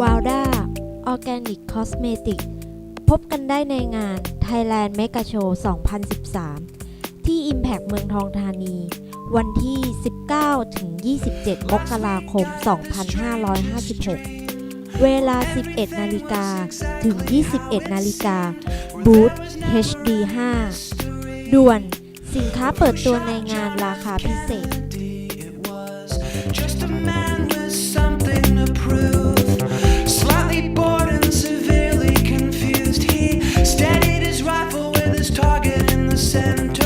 Organic Cosmetic พบกันได้ในงาน Thailand Mega Show 2013 ที่ Impact เมืองทองธานี วันที่ 19 ถึง 27 มกราคม 2556 เวลา 11 นาฬิกาถึง 21 นาฬิกา บูธ HD 5 ด่วน สินค้าเปิดตัวในงานราคาพิเศษ center.